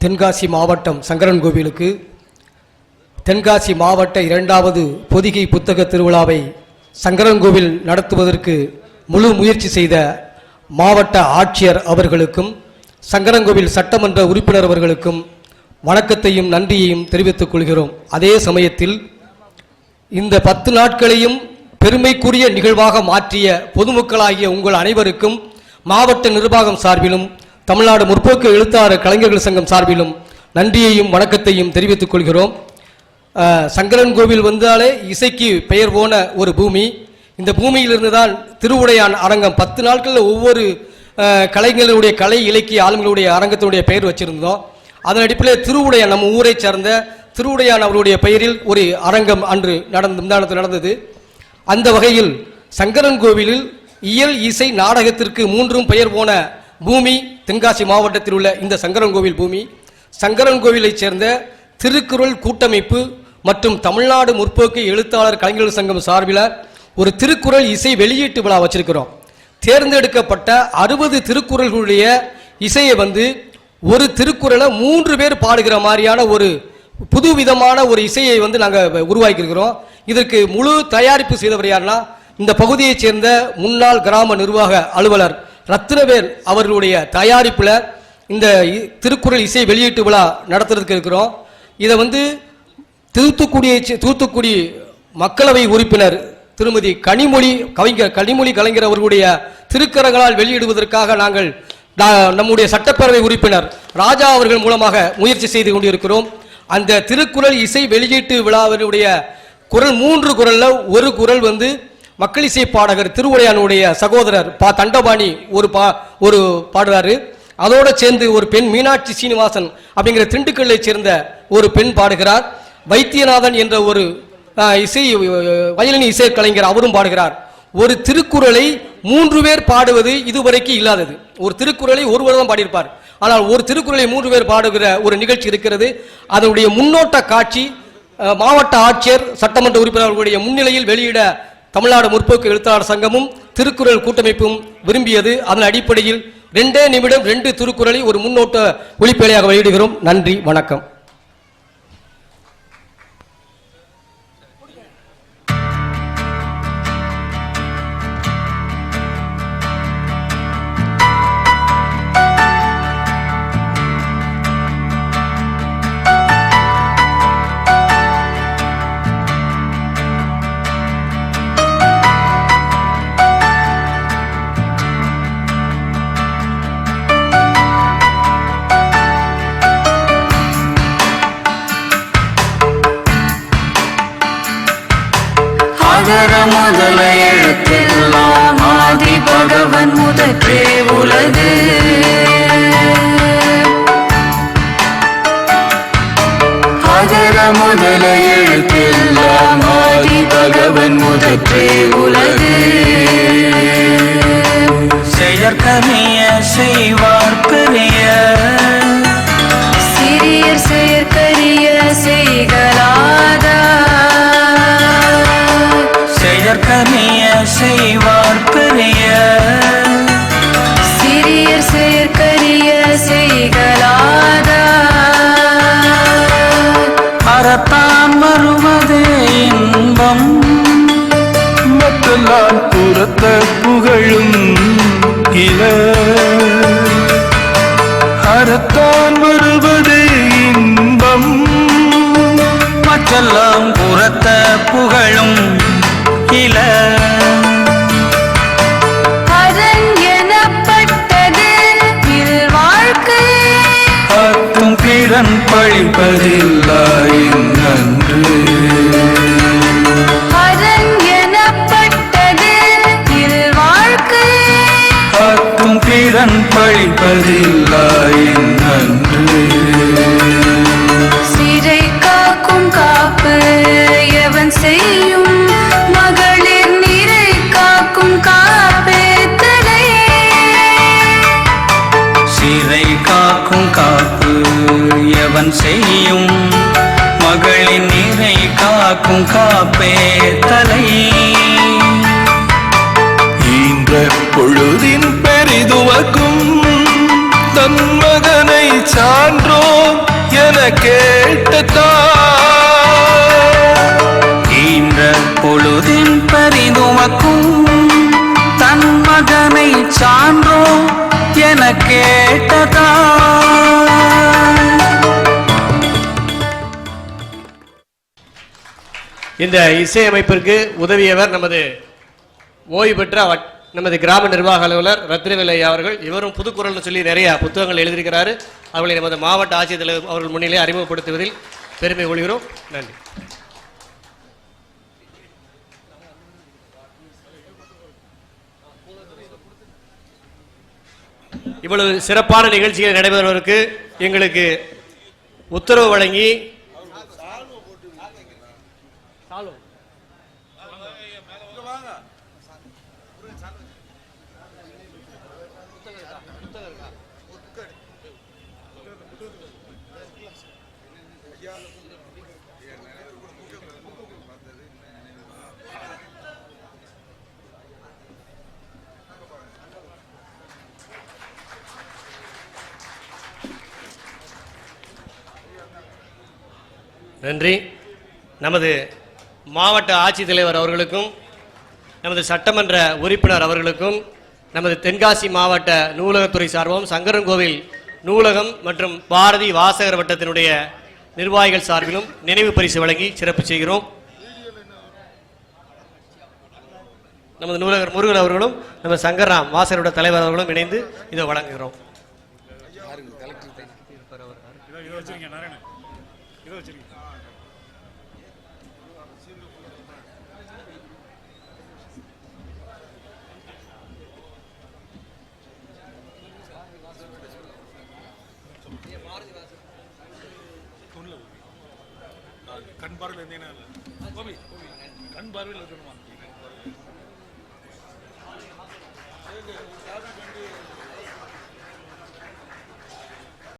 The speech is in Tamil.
தென்காசி மாவட்டம் சங்கரன் கோவிலுக்கு தென்காசி மாவட்ட இரண்டாவது பொதிகை புத்தக திருவிழாவை சங்கரன்கோவில் நடத்துவதற்கு முழு முயற்சி செய்த மாவட்ட ஆட்சியர் அவர்களுக்கும் சங்கரன்கோவில் சட்டமன்ற உறுப்பினர் அவர்களுக்கும் வணக்கத்தையும் நன்றியையும் தெரிவித்துக் கொள்கிறோம். அதே சமயத்தில் இந்த பத்து நாட்களையும் பெருமைக்குரிய நிகழ்வாக மாற்றிய பொதுமக்களாகிய உங்கள் அனைவருக்கும் மாவட்ட நிர்வாகம் சார்பிலும் தமிழ்நாடு முற்போக்கு எழுத்தாளர் கலைஞர்கள் சங்கம் சார்பிலும் நன்றியையும் வணக்கத்தையும் தெரிவித்துக் கொள்கிறோம். சங்கரன் கோவில் வந்தாலே இசைக்கு பெயர் போன ஒரு பூமி. இந்த பூமியிலிருந்து தான் திருவுடையான் அரங்கம் பத்து நாட்களில் ஒவ்வொரு கலைஞர்களுடைய கலை இலக்கிய ஆளுங்களுடைய அரங்கத்தினுடைய பெயர் வச்சிருந்தோம். அதன் அடிப்படையில் திருவுடையான் நம்ம ஊரை சார்ந்த திருவுடையான் அவருடைய பெயரில் ஒரு அரங்கம் அன்று நடந்த முந்தானத்தில் நடந்தது. அந்த வகையில் சங்கரன் கோவிலில் இயல் இசை நாடகத்திற்கு மூன்றும் பெயர் போன பூமி தென்காசி மாவட்டத்தில் உள்ள இந்த சங்கரன் கோவில் பூமி சங்கரன் கோவிலைச் சேர்ந்த திருக்குறள் கூட்டமைப்பு மற்றும் தமிழ்நாடு முற்போக்கு எழுத்தாளர் கலைஞர்கள் சங்கம் சார்பில் ஒரு திருக்குறள் இசை வெளியீட்டு விழா வச்சிருக்கிறோம். தேர்ந்தெடுக்கப்பட்ட அறுபது திருக்குறள்களுடைய இசையை வந்து ஒரு திருக்குறளை மூன்று பேர் பாடுகிற மாதிரியான ஒரு புதுவிதமான ஒரு இசையை வந்து நாங்கள் உருவாக்கியிருக்கிறோம். இதற்கு முழு தயாரிப்பு செய்தவர் யாருன்னா இந்த பகுதியைச் சேர்ந்த முன்னாள் கிராம நிர்வாக அலுவலர் ரத்னவேல் அவர்களுடைய தயாரிப்பில் இந்த இ- திருக்குறள் இசை வெளியீட்டு விழா நடத்துறதுக்கு இருக்கிறோம். இதை வந்து தூத்துக்குடியை தூத்துக்குடி மக்களவை உறுப்பினர் திருமதி கனிமொழி கவிஞர் கனிமொழி கலைஞர் அவர்களுடைய திருக்கரங்களால் வெளியிடுவதற்காக நாங்கள் நம்முடைய சட்டப்பேரவை உறுப்பினர் ராஜா அவர்கள் மூலமாக முயற்சி செய்து கொண்டிருக்கிறோம். அந்த திருக்குறள் இசை வெளியீட்டு விழாவினுடைய குரல் மூன்று குரலில் ஒரு குரல் வந்து மக்களிசை பாடகர் திருவுடையானுடைய சகோதரர் பா தண்டபாணி ஒரு பா ஒரு பாடுறாரு. அதோட சேர்ந்து ஒரு பெண் மீனாட்சி சீனிவாசன் அப்படிங்கிற திண்டுக்கல்லை சேர்ந்த ஒரு பெண் பாடுகிறார். வைத்தியநாதன் என்ற ஒரு இசை வயலினி இசை கலைஞர் அவரும் பாடுகிறார். ஒரு திருக்குறளை மூன்று பேர் பாடுவது இதுவரைக்கும் இல்லாதது. ஒரு திருக்குறளை ஒருவர் தான் பாடியிருப்பார். ஆனால் ஒரு திருக்குறளை மூன்று பேர் பாடுகிற ஒரு நிகழ்ச்சி இருக்கிறது. அதனுடைய முன்னோட்ட காட்சி மாவட்ட ஆட்சியர் சட்டமன்ற உறுப்பினர்களுடைய முன்னிலையில் வெளியிட தமிழ்நாடு முற்போக்கு எழுத்தாளர் சங்கமும் திருக்குறள் கூட்டமைப்பும் விரும்பியது. அதன் அடிப்படையில் ரெண்டே நிமிடம் ரெண்டு திருக்குறளை ஒரு முன்னோட்ட ஒளிப்பேழையாக வெளியிடுகிறோம். நன்றி வணக்கம். முதல எழுத்தெல்லாம் ஆதி பகவன் முதற்றே உலகு. அகர முதல எழுத்தெல்லாம் ஆதி பகவன் முதற்றே உலகு. செயற்கமைய செய்வார் செயற்கரிய செய்வார் பெரிய சிறியர் செயற்கரிய செய்கலாதா அறத்தான் வருவதே இன்பம். மற்றெல்லாம் புறத்த புகழும் இல அறத்தான் வருவதே இன்பம். மற்றெல்லாம் புறத்த புகழும் அத்தும் பிறன் பழிப்பதில்லாய் நன்று. அரண் எனப்பட்டது இல்வாழ்க்கை அத்தும் பிறன் பழிப்பதில்லாய் நன்று. எவன் செய்யும் மகளின் நிறை காக்கும் காப்பே தலை. ஈன்ற பொழுதின் பெரிதுவக்கும் தன் மகனை சான்றோன் கேட்ட தாய். ஈன்ற பொழுதின் பரிதுமக்கும் தன் மகனை சான்றோ என கேட்டதா இந்த இசையமைப்பிற்கு உதவியவர் நமது ஓய்வு பெற்ற நமது கிராம நிர்வாக அலுவலர் ரத்னவேல் அவர்கள். இவரும் புதுக்குரல்னு சொல்லி நிறைய புத்தகங்கள் எழுதியிருக்கிறாரு. அவர்களை நமது மாவட்ட ஆட்சித்தலைவர் அவர்கள் முன்னிலே அறிமுகப்படுத்துவதில் பெருமை கொள்கிறோம். நன்றி. இவ்வளவு சிறப்பான நிகழ்ச்சிகள் நடைபெறுவதற்கு எங்களுக்கு உத்தரவு வழங்கி நன்றி. நமது மாவட்ட ஆட்சித்தலைவர் அவர்களுக்கும் நமது சட்டமன்ற உறுப்பினர் அவர்களுக்கும் நமது தென்காசி மாவட்ட நூலகத்துறை சார்பும் சங்கரன்கோவில் நூலகம் மற்றும் பாரதி வாசகர் வட்டத்தினுடைய நிர்வாகிகள் சார்பிலும் நினைவு பரிசு வழங்கி சிறப்பு செய்கிறோம். நமது நூலகர் முருகன் அவர்களும் நம்ம சங்கர்ராம் வாசகரோட தலைவர் அவர்களும் இணைந்து இதை வழங்குகிறோம். கண் பார்வையில் இருந்தீங்கன்னா கோபி. கண் பார்வையில் இருக்கணுமா?